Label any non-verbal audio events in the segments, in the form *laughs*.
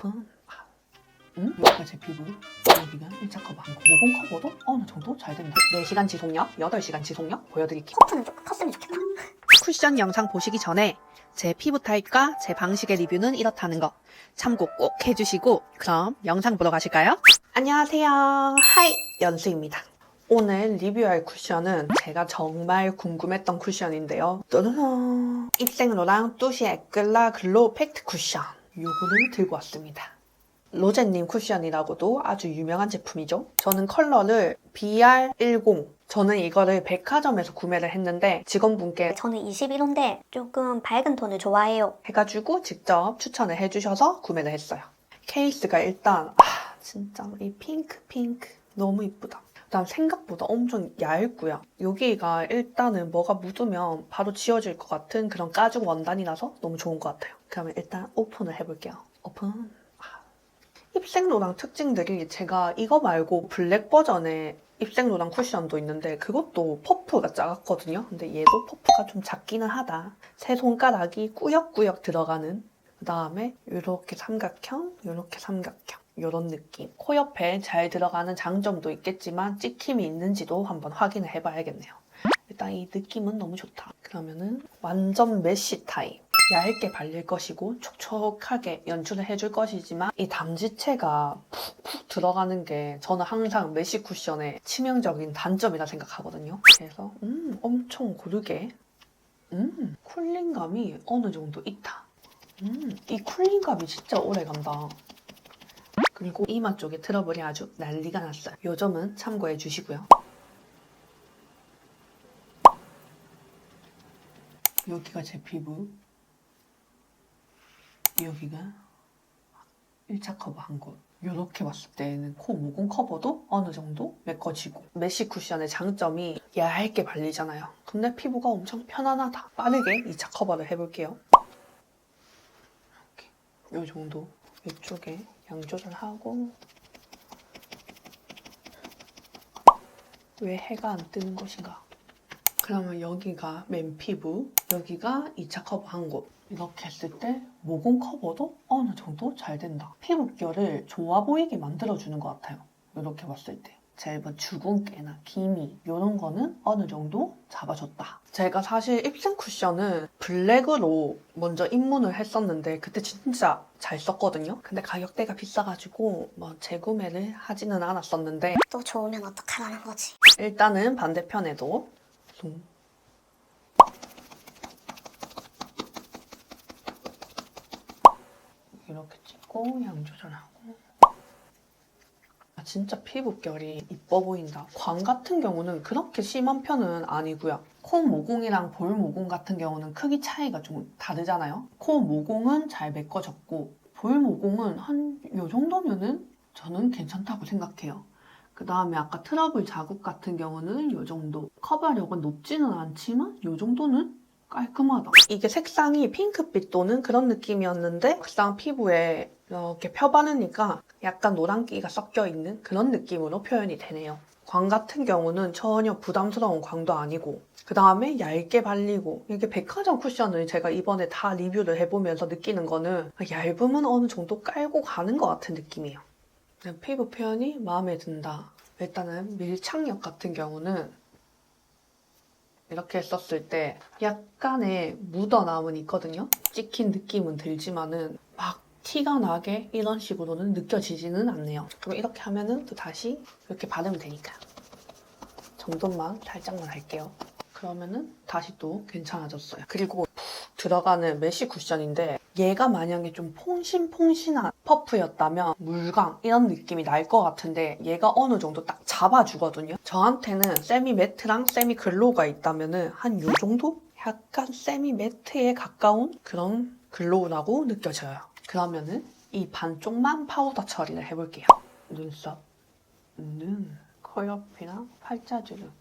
오픈. 아, 음? 여기가 제 피부. 여기가 1차 커버. 모공 커버도 어느 정도 잘 됩니다. 4시간 지속력, 8시간 지속력 보여드릴게요. 커프는 좀 컸으면 좋겠다. *laughs* 쿠션 영상 보시기 전에 제 피부 타입과 제 방식의 리뷰는 이렇다는 거 참고 꼭 해주시고 그럼 영상 보러 가실까요? 안녕하세요. 하이 연수입니다. 오늘 리뷰할 쿠션은 제가 정말 궁금했던 쿠션인데요. 또르르 입생로랑 뚜시 에클라 글로우 팩트 쿠션 요거를 들고 왔습니다. 로제님 쿠션이라고도 아주 유명한 제품이죠. 저는 컬러를 BR10 저는 이거를 백화점에서 구매를 했는데 직원분께 저는 21호인데 조금 밝은 톤을 좋아해요. 해가지고 직접 추천을 해주셔서 구매를 했어요. 케이스가 일단 아 진짜 이 핑크 핑크 너무 이쁘다. 그다음 생각보다 엄청 얇고요. 여기가 일단은 뭐가 묻으면 바로 지워질 것 같은 그런 가죽 원단이라서 너무 좋은 것 같아요. 그러면 일단 오픈을 해볼게요. 오픈. 아, 입생로랑 특징들이 제가 이거 말고 블랙 버전의 입생로랑 쿠션도 있는데 그것도 퍼프가 작았거든요. 근데 얘도 퍼프가 좀 작기는 하다. 세 손가락이 꾸역꾸역 들어가는 그 다음에 이렇게 삼각형, 이렇게 삼각형 이런 느낌. 코 옆에 잘 들어가는 장점도 있겠지만 찍힘이 있는지도 한번 확인을 해봐야겠네요. 일단 이 느낌은 너무 좋다. 그러면은 완전 메쉬 타입. 얇게 발릴 것이고 촉촉하게 연출을 해줄 것이지만 이 담지체가 푹푹 들어가는 게 저는 항상 메쉬 쿠션의 치명적인 단점이라 생각하거든요. 그래서 음 엄청 고르게 음 쿨링감이 어느 정도 있다. 음, 이 쿨링감이 진짜 오래 간다. 그리고 이마 쪽에 트러블이 아주 난리가 났어요. 요 점은 참고해 주시고요. 여기가 제 피부. 여기가 1차 커버 한 곳. 이렇게 봤을 때는 코 모공 커버도 어느 정도 메꿔지고 메쉬 쿠션의 장점이 얇게 발리잖아요. 근데 피부가 엄청 편안하다. 빠르게 2차 커버를 해볼게요. 이 정도 이쪽에 양 조절하고 왜 해가 안 뜨는 것인가? 그러면 여기가 맨 피부, 여기가 2차 커버 한 곳. 이렇게 했을 때 모공 커버도 어느 정도 잘 된다. 피부결을 좋아 보이게 만들어주는 것 같아요. 이렇게 봤을 때. 얇은 주근깨나 기미 이런 거는 어느 정도 잡아줬다. 제가 사실 입생 쿠션은 블랙으로 먼저 입문을 했었는데 그때 진짜 잘 썼거든요. 근데 가격대가 비싸가지고 뭐 재구매를 하지는 않았었는데 또 좋으면 어떡하라는 거지. 일단은 반대편에도 좀 이렇게 찍고 양 조절하고 아, 진짜 피부결이 이뻐 보인다. 광 같은 경우는 그렇게 심한 편은 아니고요. 코 모공이랑 볼 모공 같은 경우는 크기 차이가 좀 다르잖아요. 코 모공은 잘 메꿔졌고 볼 모공은 한 요 정도면은 저는 괜찮다고 생각해요. 그 다음에 아까 트러블 자국 같은 경우는 이 정도. 커버력은 높지는 않지만 이 정도는 깔끔하다. 이게 색상이 핑크빛 도는 그런 느낌이었는데 막상 피부에 이렇게 펴바르니까 약간 노란기가 섞여 있는 그런 느낌으로 표현이 되네요. 광 같은 경우는 전혀 부담스러운 광도 아니고 그 다음에 얇게 발리고 이게 백화점 쿠션을 제가 이번에 다 리뷰를 해보면서 느끼는 거는 얇으면 어느 정도 깔고 가는 것 같은 느낌이에요. 그냥 피부 표현이 마음에 든다. 일단은 밀착력 같은 경우는 이렇게 했었을 때 약간의 묻어남은 있거든요. 찍힌 느낌은 들지만은 막 티가 나게 이런 식으로는 느껴지지는 않네요. 그럼 이렇게 하면은 또 다시 이렇게 바르면 되니까. 정돈만 살짝만 할게요. 그러면은 다시 또 괜찮아졌어요. 그리고 푹 들어가는 메쉬 쿠션인데 얘가 만약에 좀 퐁신퐁신한 퍼프였다면 물광 이런 느낌이 날 것 같은데 얘가 어느 정도 딱 잡아주거든요. 저한테는 세미 매트랑 세미 글로우가 있다면은 한요 정도? 약간 세미 매트에 가까운 그런 글로우라고 느껴져요. 그러면은 이 반쪽만 파우더 처리를 해볼게요. 눈썹, 눈, 코옆이랑 팔자주름,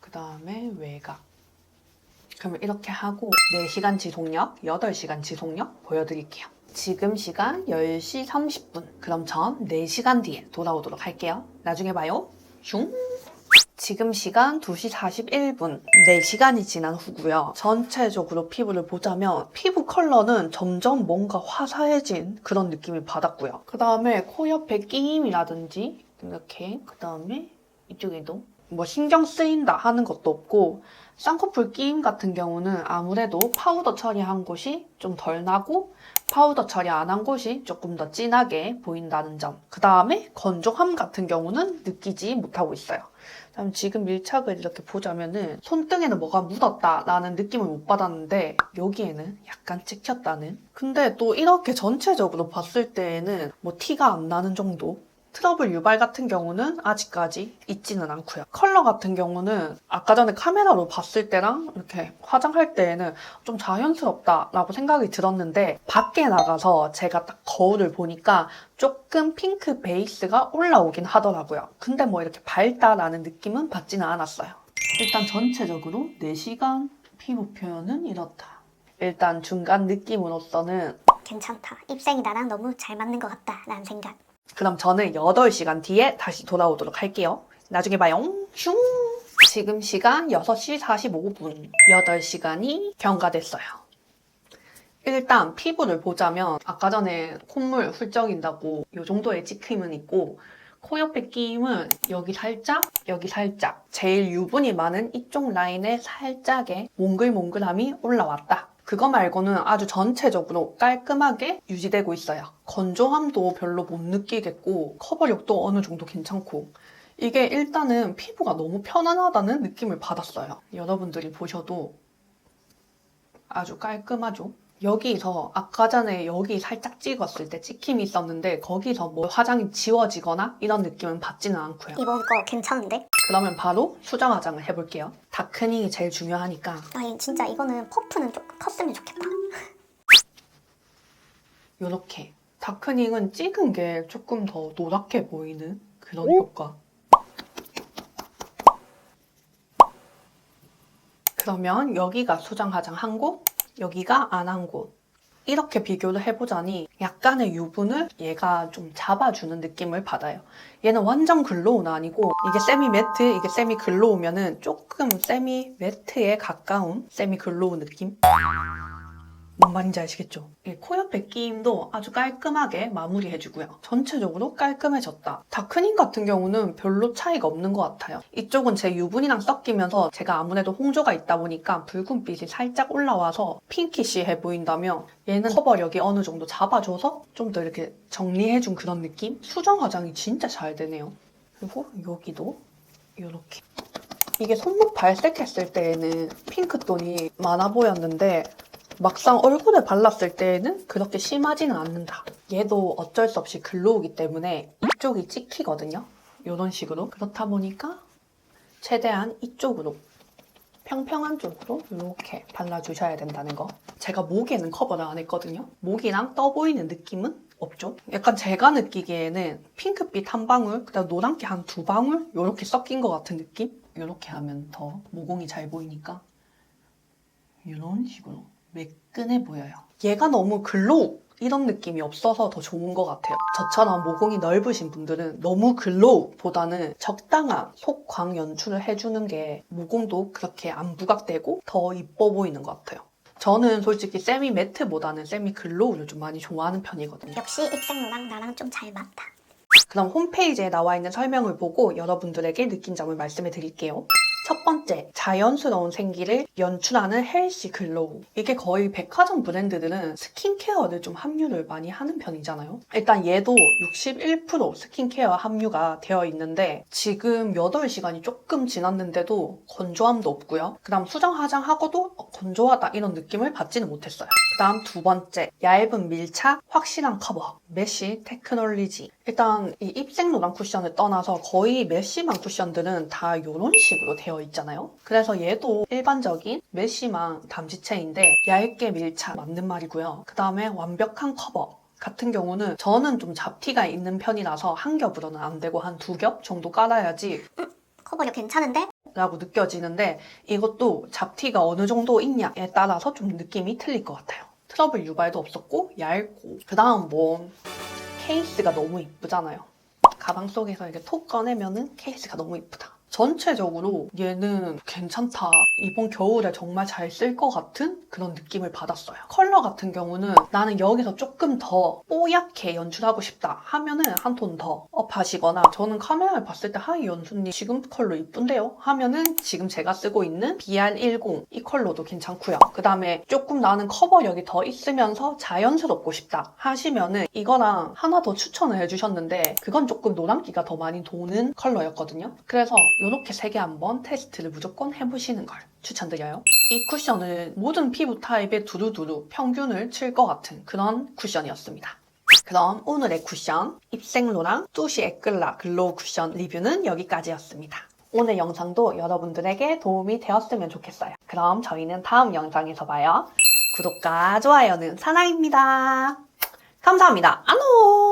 그 다음에 외곽. 그러면 이렇게 하고 4시간 지속력, 8시간 지속력 보여드릴게요. 지금 시간 10시 30분. 그럼 전 4시간 뒤에 돌아오도록 할게요. 나중에 봐요. 슝! 지금 시간 2시 41분. 4시간이 지난 후고요. 전체적으로 피부를 보자면 피부 컬러는 점점 뭔가 화사해진 그런 느낌을 받았고요. 그 다음에 코 옆에 끼임이라든지 이렇게 그 다음에 이쪽에도 뭐 신경 쓰인다 하는 것도 없고 쌍꺼풀 끼임 같은 경우는 아무래도 파우더 처리한 곳이 좀 덜 나고 파우더 처리 안 한 곳이 조금 더 진하게 보인다는 점. 그 다음에 건조함 같은 경우는 느끼지 못하고 있어요. 그다음 지금 밀착을 이렇게 보자면은 손등에는 뭐가 묻었다라는 느낌을 못 받았는데 여기에는 약간 찍혔다는. 근데 또 이렇게 전체적으로 봤을 때에는 뭐 티가 안 나는 정도. 트러블 유발 같은 경우는 아직까지 있지는 않고요. 컬러 같은 경우는 아까 전에 카메라로 봤을 때랑 이렇게 화장할 때에는 좀 자연스럽다라고 생각이 들었는데 밖에 나가서 제가 딱 거울을 보니까 조금 핑크 베이스가 올라오긴 하더라고요. 근데 뭐 이렇게 밝다라는 느낌은 받지는 않았어요. 일단 전체적으로 4시간 피부 표현은 이렇다. 일단 중간 느낌으로서는 괜찮다. 입생이 나랑 너무 잘 맞는 것 같다. 라는 생각. 그럼 저는 8시간 뒤에 다시 돌아오도록 할게요. 나중에 봐요. 슝! 지금 시간 6시 45분. 8시간이 경과됐어요. 일단 피부를 보자면 아까 전에 콧물 훌쩍인다고 이 정도의 찌킴은 있고 코 옆에 끼임은 여기 살짝, 여기 살짝 제일 유분이 많은 이쪽 라인에 살짝의 몽글몽글함이 올라왔다. 그거 말고는 아주 전체적으로 깔끔하게 유지되고 있어요. 건조함도 별로 못 느끼겠고 커버력도 어느 정도 괜찮고 이게 일단은 피부가 너무 편안하다는 느낌을 받았어요. 여러분들이 보셔도 아주 깔끔하죠? 여기서 아까 전에 여기 살짝 찍었을 때 찍힘이 있었는데 거기서 뭐 화장이 지워지거나 이런 느낌은 받지는 않고요. 이번 거 괜찮은데? 그러면 바로 수정 화장을 해볼게요. 다크닝이 제일 중요하니까 아니 진짜 이거는 퍼프는 조금 컸으면 좋겠다. *laughs* 이렇게 다크닝은 찍은 게 조금 더 노랗게 보이는 그런 효과. 그러면 여기가 수정 화장 한 곳, 여기가 안 한 곳. 이렇게 비교를 해보자니 약간의 유분을 얘가 좀 잡아주는 느낌을 받아요. 얘는 완전 글로우는 아니고 이게 세미 매트, 이게 세미 글로우면은 조금 세미 매트에 가까운 세미 글로우 느낌? 뭔 말인지 아시겠죠? 이코 옆에 끼임도 아주 깔끔하게 마무리해주고요. 전체적으로 깔끔해졌다. 다크닝 같은 경우는 별로 차이가 없는 것 같아요. 이쪽은 제 유분이랑 섞이면서 제가 아무래도 홍조가 있다 보니까 붉은빛이 살짝 올라와서 핑키시해 보인다면 얘는 커버력이 어느 정도 잡아줘서 좀 더 이렇게 정리해준 그런 느낌? 수정 화장이 진짜 잘 되네요. 그리고 여기도 이렇게 이게 손목 발색했을 때에는 핑크톤이 많아 보였는데 막상 얼굴에 발랐을 때에는 그렇게 심하지는 않는다. 얘도 어쩔 수 없이 글로우기 때문에 이쪽이 찍히거든요. 이런 식으로. 그렇다 보니까 최대한 이쪽으로 평평한 쪽으로 이렇게 발라주셔야 된다는 거. 제가 목에는 커버를 안 했거든요. 목이랑 떠 보이는 느낌은 없죠. 약간 제가 느끼기에는 핑크빛 한 방울, 그다음 노란기 한두 방울 이렇게 섞인 것 같은 느낌? 이렇게 하면 더 모공이 잘 보이니까 이런 식으로 매끈해 보여요. 얘가 너무 글로우 이런 느낌이 없어서 더 좋은 것 같아요. 저처럼 모공이 넓으신 분들은 너무 글로우보다는 적당한 속광 연출을 해주는 게 모공도 그렇게 안 부각되고 더 이뻐 보이는 것 같아요. 저는 솔직히 세미 매트보다는 세미 글로우를 좀 많이 좋아하는 편이거든요. 역시 입생로랑 나랑 좀 잘 맞다. 그럼 홈페이지에 나와 있는 설명을 보고 여러분들에게 느낀 점을 말씀해 드릴게요. 첫 번째, 자연스러운 생기를 연출하는 헬시 글로우. 이게 거의 백화점 브랜드들은 스킨케어를 좀 함유를 많이 하는 편이잖아요. 일단 얘도 61% 스킨케어 함유가 되어 있는데 지금 8시간이 조금 지났는데도 건조함도 없고요. 그 다음 수정 화장하고도 어, 건조하다 이런 느낌을 받지는 못했어요. 그 다음 두 번째, 얇은 밀착, 확실한 커버, 메쉬 테크놀리지. 일단 이 입생 노란 쿠션을 떠나서 거의 메쉬망 쿠션들은 다 이런 식으로 되어 있잖아요. 그래서 얘도 일반적인 메쉬망 담지체인데 얇게 밀착 맞는 말이고요. 그 다음에 완벽한 커버. 같은 경우는 저는 좀 잡티가 있는 편이라서 한 겹으로는 안 되고 한 두 겹 정도 깔아야지 커버력 괜찮은데? 라고 느껴지는데 이것도 잡티가 어느 정도 있냐에 따라서 좀 느낌이 틀릴 것 같아요. 트러블 유발도 없었고 얇고 그 다음 뭐 케이스가 너무 이쁘잖아요. 가방 속에서 이렇게 톡 꺼내면은 케이스가 너무 이쁘다. 전체적으로 얘는 괜찮다. 이번 겨울에 정말 잘 쓸 것 같은 그런 느낌을 받았어요. 컬러 같은 경우는 나는 여기서 조금 더 뽀얗게 연출하고 싶다 하면은 한 톤 더 업하시거나 저는 카메라를 봤을 때 하이 연수님 지금 컬러 이쁜데요? 하면은 지금 제가 쓰고 있는 BR10 이 컬러도 괜찮고요. 그 다음에 조금 나는 커버력이 더 있으면서 자연스럽고 싶다 하시면은 이거랑 하나 더 추천을 해주셨는데 그건 조금 노란기가 더 많이 도는 컬러였거든요. 그래서 이렇게 세 개 한번 테스트를 무조건 해보시는 걸 추천드려요. 이 쿠션은 모든 피부 타입에 두루두루 평균을 칠 것 같은 그런 쿠션이었습니다. 그럼 오늘의 쿠션 입생로랑 뚜시 에클라 글로우 쿠션 리뷰는 여기까지였습니다. 오늘 영상도 여러분들에게 도움이 되었으면 좋겠어요. 그럼 저희는 다음 영상에서 봐요. 구독과 좋아요는 사랑입니다. 감사합니다. 안녕!